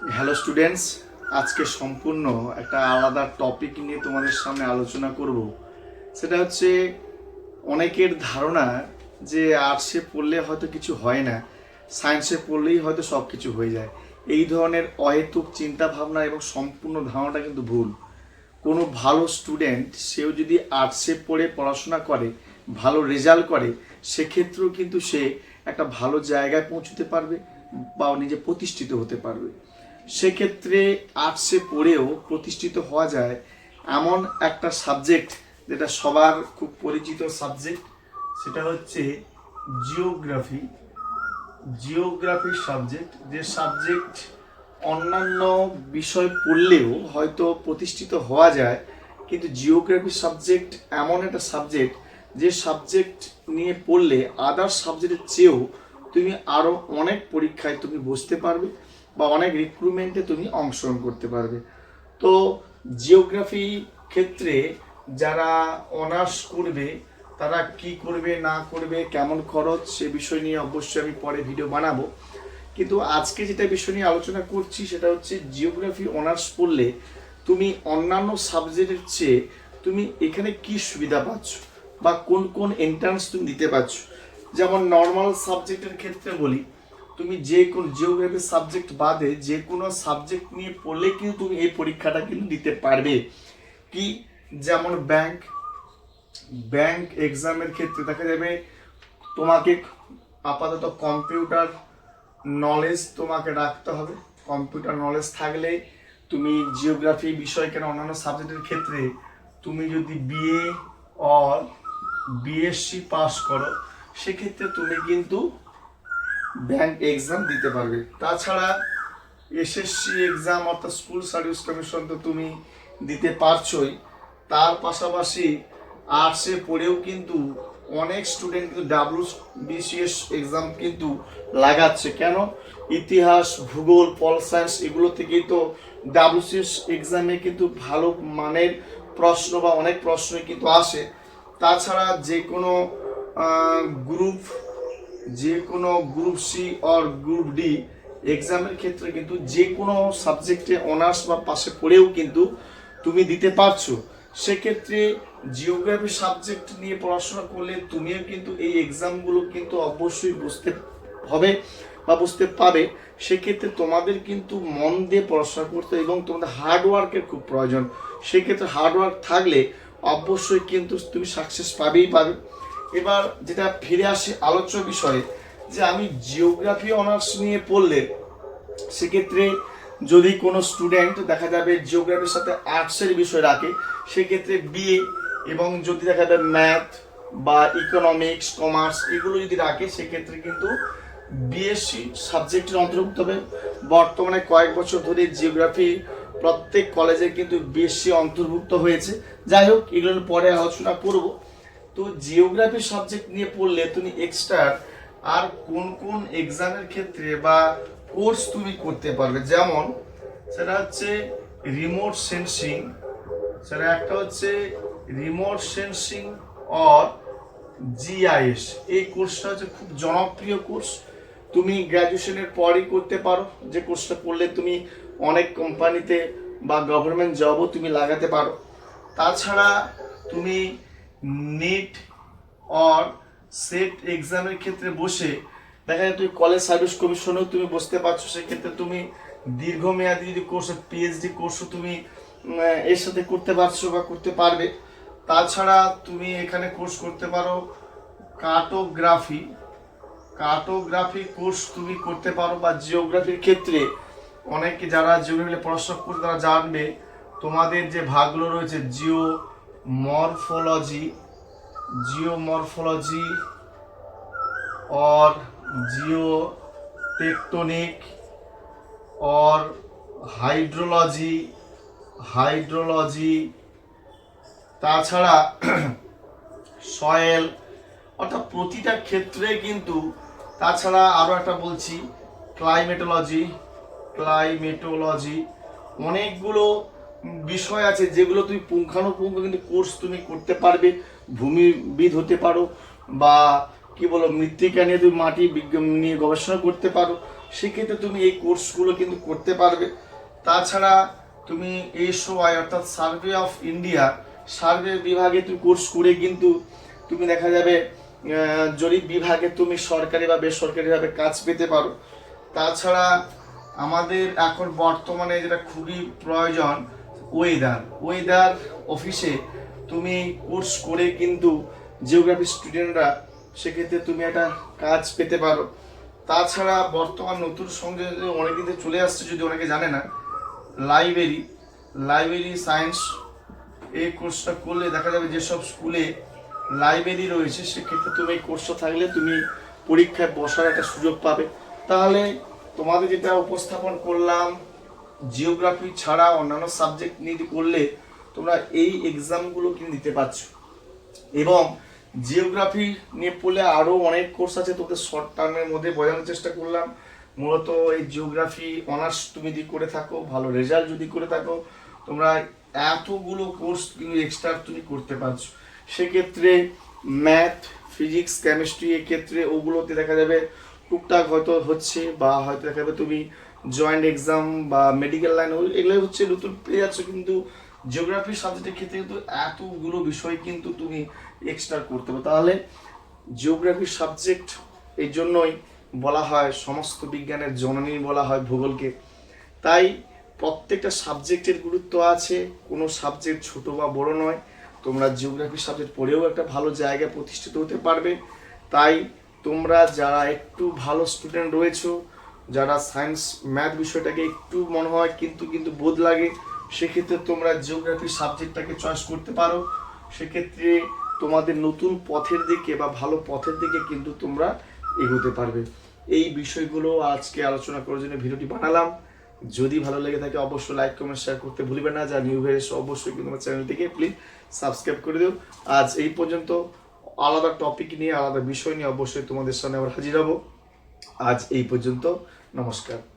Hello students আজকে সম্পূর্ণ একটা আলাদা টপিক নিয়ে তোমাদের সামনে আলোচনা করব। সেটা হচ্ছে অনেকের ধারণা যে আর্টসে পড়লে হয়তো কিছু হয় না সায়েন্সে পড়লেই হয়তো সব কিছু হয়ে যায়। এই ধরনের অহেতুক চিন্তা ভাবনা এবং সম্পূর্ণ ধারণাটা কিন্তু ভুল। কোনো ভালো স্টুডেন্ট সেও যদি আর্টসে পড়ে, পড়াশোনা করে, ভালো রেজাল্ট করে, সেক্ষেত্রেও কিন্তু সে একটা ভালো জায়গায় পৌঁছতে পারবে বা নিজে প্রতিষ্ঠিত হতে পারবে। সেক্ষেত্রে আর্টসে পড়েও প্রতিষ্ঠিত হওয়া যায় এমন একটা সাবজেক্ট যেটা সবার খুব পরিচিত সাবজেক্ট, সেটা হচ্ছে জিওগ্রাফি। জিওগ্রাফি সাবজেক্ট, যে সাবজেক্ট অন্যান্য বিষয় পড়লেও হয়তো প্রতিষ্ঠিত হওয়া যায়, কিন্তু জিওগ্রাফি সাবজেক্ট এমন একটা সাবজেক্ট যে সাবজেক্ট নিয়ে পড়লে আদার সাবজেক্টের চেয়েও তুমি আরও অনেক পরীক্ষায় তুমি বসতে পারবে। বা অনেক রিক্রুটমেন্টে তুমি অংশগ্রহণ করতে পারবে। তো জিওগ্রাফি ক্ষেত্রে যারা অনার্স করবে, তারা কি করবে, না করবে, কেমন খরচ, সে বিষয় নিয়ে অবশ্যই আমি পরে ভিডিও বানাবো। কিন্তু আজকে যেটা বিষয় নিয়ে আলোচনা করছি, সেটা হচ্ছে জিওগ্রাফি অনার্স পড়লে তুমি অন্যান্য সাবজেক্টের চেয়ে তুমি এখানে কি সুবিধা পাচ্ছ? বা কোন কোন এন্ট্রান্স তুমি দিতে পারছ? যেমন নর্মাল সাবজেক্টের ক্ষেত্রে বলি তুমি যে কোনো জিওগ্রাফি সাবজেক্ট বাদে যে কোনো সাবজেক্ট নিয়ে পড়লে কিন্তু তুমি এই পরীক্ষাটা কিন্তু দিতে পারবে। কি? যেমন ব্যাংক ব্যাংক এক্সামের ক্ষেত্রে দেখা যাবে তোমাকে আপাতত কম্পিউটার নলেজ তোমাকে রাখতে হবে। কম্পিউটার নলেজ থাকলে তুমি জিওগ্রাফি বিষয় কেন অন্যান্য সাবজেক্টের ক্ষেত্রে তুমি যদি বিএ অর বিএসসি পাস করো, সেক্ষেত্রে তুমি কিন্তু ব্যাংক এক্সাম দিতে পারবে। তাছাড়া এসএসসি এক্সাম অর্থাৎ স্কুল সার্ভিস কমিশন তো তুমি দিতে পারছই। তার পাশাপাশি আর্টসে পড়েও কিন্তু অনেক স্টুডেন্ট কিন্তু ডাব্লিউ বিসিএস এক্সাম কিন্তু লাগাচ্ছে। কেন? ইতিহাস, ভূগোল পল সায়েন্স এগুলো থেকেই তো ডাব্লিউসিএস এক্সামে কিন্তু ভালো মানের প্রশ্ন বা অনেক প্রশ্নই কিন্তু আসে। তাছাড়া যে কোনো গ্রুপ যে কোনো group C or group D এক্সামের ক্ষেত্রে কিন্তু যে কোনো সাবজেক্টে অনার্স বা পাশে পড়েও কিন্তু তুমি দিতে পারছ। সেক্ষেত্রে জিওগ্রাফি সাবজেক্ট নিয়ে পড়াশোনা করলে তুমিও কিন্তু এই এক্সামগুলো কিন্তু অবশ্যই বুঝতে হবে বা বুঝতে পাবে সেক্ষেত্রে তোমাদের কিন্তু মন দিয়ে পড়াশোনা করতে এবং তোমাদের হার্ডওয়ার্কের খুব প্রয়োজন। সেক্ষেত্রে হার্ডওয়ার্ক থাকলে অবশ্যই কিন্তু তুমি সাকসেস পাবেই পাবে। এবার যেটা ফিরে আসে আলোচ্য বিষয়ে, যে আমি জিওগ্রাফি অনার্স নিয়ে পড়লে সেক্ষেত্রে যদি কোনো স্টুডেন্ট দেখা যাবে জিওগ্রাফির সাথে আর্টসের বিষয় রাখে, সেক্ষেত্রে বিএ এবং যদি দেখা যাবে ম্যাথ বা ইকোনমিক্স কমার্স এগুলো যদি রাখে, সেক্ষেত্রে কিন্তু বিএসসি সাবজেক্টের অন্তর্ভুক্ত হবে। বর্তমানে কয়েক বছর ধরে জিওগ্রাফি প্রত্যেক কলেজে কিন্তু বিএসসি অন্তর্ভুক্ত হয়েছে। যাই হোক, এগুলোর পরে আলোচনা করব। তো জিওগ্রাফি সাবজেক্ট নিয়ে পড়লে তুমি এক্সট্রা আর কোন কোন এক্সামের ক্ষেত্রে বা কোর্স তুমি করতে পারবে? যেমন, সেটা হচ্ছে রিমোট সেন্সিং সেটা একটা হচ্ছে রিমোট সেন্সিং অর জিআইএস এই কোর্সটা হচ্ছে খুব জনপ্রিয় কোর্স তুমি গ্র্যাজুয়েশনের পরই করতে পারো। যে কোর্সটা করলে তুমি অনেক কোম্পানিতে বা গভর্নমেন্ট জবও তুমি লাগাতে পারো। তাছাড়া তুমি নিট অর সেট এক্সামের ক্ষেত্রে বসে, দেখা যায় তুমি কলেজ সার্ভিস কমিশনেও তুমি বসতে পারছ, সেক্ষেত্রে তুমি দীর্ঘমেয়াদী যদি কোর্স পিএইচডি কোর্সও তুমি এর সাথে করতে পারছ বা করতে পারবে। তাছাড়া তুমি এখানে কোর্স করতে পারো কার্টোগ্রাফি কার্টোগ্রাফি কোর্স তুমি করতে পারো বা জিওগ্রাফির ক্ষেত্রে অনেকে যারা জিওগ্রাফি পড়াশোনা করতে তারা জানবে তোমাদের যে ভাগগুলো রয়েছে geo morphology geomorphology or geotectonic or hydrology hydrology তাছাড়া সয়েল অর্থাৎ প্রতিটা ক্ষেত্রে কিন্তু তাছাড়া আরও একটা বলছি ক্লাইমেটোলজি ক্লাইমেটোলজি অনেকগুলো বিষয় আছে যেগুলো তুমি পুঙ্খানুপুঙ্খ কিন্তু কোর্স তুমি করতে পারবে, ভূমিবিদ হতে পারো বা কি বলো, মৃত্তিকা নিয়ে তুমি মাটি বিজ্ঞান নিয়ে গবেষণা করতে পারো, সেক্ষেত্রে তুমি এই কোর্সগুলো কিন্তু করতে পারবে। তাছাড়া তুমি এই সময় অর্থাৎ সার্ভে অফ ইন্ডিয়া সার্ভে বিভাগে তুমি কোর্স করে কিন্তু তুমি দেখা যাবে জরিপ বিভাগে তুমি সরকারি বা বেসরকারিভাবে কাজ পেতে পারো। তাছাড়া আমাদের এখন বর্তমানে যেটা খুবই প্রয়োজন ওয়েদার ওয়েদার অফিসে তুমি কোর্স করে কিন্তু জিওগ্রাফি স্টুডেন্টরা সেক্ষেত্রে তুমি একটা কাজ পেতে পারো। তাছাড়া বর্তমান নতুন সঙ্গে থেকে চলে আসছে যদি অনেকে জানে না লাইব্রেরি লাইব্রেরি সায়েন্স এই কোর্সটা করলে দেখা যাবে যেসব স্কুলে লাইব্রেরি রয়েছে সেক্ষেত্রে তুমি এই কোর্সটা থাকলে তুমি পরীক্ষায় বসার একটা সুযোগ পাবে। তাহলে তোমাদের যেটা উপস্থাপন করলাম জিওগ্রাফি ছাড়া অন্যান্য সাবজেক্ট নিয়ে করলে তোমরা এই এক্সামগুলো কিন্তু দিতে পারছ। এবং জিওগ্রাফি নিয়ে পড়লে আরও অনেক কোর্স আছে তোদের শর্ট টার্মের মধ্যে বোঝানোর চেষ্টা করলাম। মূলত এই জিওগ্রাফি অনার্স তুমি যদি করে থাকো, ভালো রেজাল্ট যদি করে থাকো, তোমরা এতগুলো কোর্স কিন্তু এক্সট্রা তুমি করতে পারছ। সেক্ষেত্রে ম্যাথ ফিজিক্স কেমিস্ট্রি এক্ষেত্রে ওগুলোতে দেখা যাবে টুকটাক হয়তো হচ্ছে বা হয়তো দেখা যাবে তুমি জয়েন্ট এক্সাম বা মেডিকেল লাইন এগুলো হচ্ছে নতুন পেয়ে যাচ্ছ, কিন্তু জিওগ্রাফি সাবজেক্টের ক্ষেত্রে কিন্তু এতগুলো বিষয় কিন্তু তুমি এক্সট্রা করতে পারো। তাহলে জিওগ্রাফি সাবজেক্ট এই জন্যই বলা হয়, সমস্ত বিজ্ঞানের জননী বলা হয় ভূগোলকে। তাই প্রত্যেকটা সাবজেক্টের গুরুত্ব আছে, কোনো সাবজেক্ট ছোট বা বড় নয়। তোমরা জিওগ্রাফি সাবজেক্ট পড়েও একটা ভালো জায়গায় প্রতিষ্ঠিত হতে পারবে। তাই তোমরা যারা একটু ভালো স্টুডেন্ট রয়েছো যারা সায়েন্স ম্যাথ বিষয়টাকে একটু মনে হয় কিন্তু কিন্তু বোধ লাগে, সেক্ষেত্রে তোমরা জিওগ্রাফি সাবজেক্টটাকে চয়েস করতে পারো। সেক্ষেত্রে তোমাদের নতুন পথের দিকে বা ভালো পথের দিকে কিন্তু তোমরা এগোতে পারবে। এই বিষয়গুলো আজকে আলোচনা করার জন্য ভিডিওটি বানালাম। যদি ভালো লেগে থাকে, অবশ্যই লাইক কমেন্ট শেয়ার করতে ভুলবে না। যা নিউ হয়ে অবশ্যই কিন্তু আমার চ্যানেলটিকে প্লিজ সাবস্ক্রাইব করে দিও। আজ এই পর্যন্ত আলাদা টপিক নিয়ে, আলাদা বিষয় নিয়ে অবশ্যই তোমাদের সামনে আবার হাজির হব। আজ এই পর্যন্ত। নমস্কার।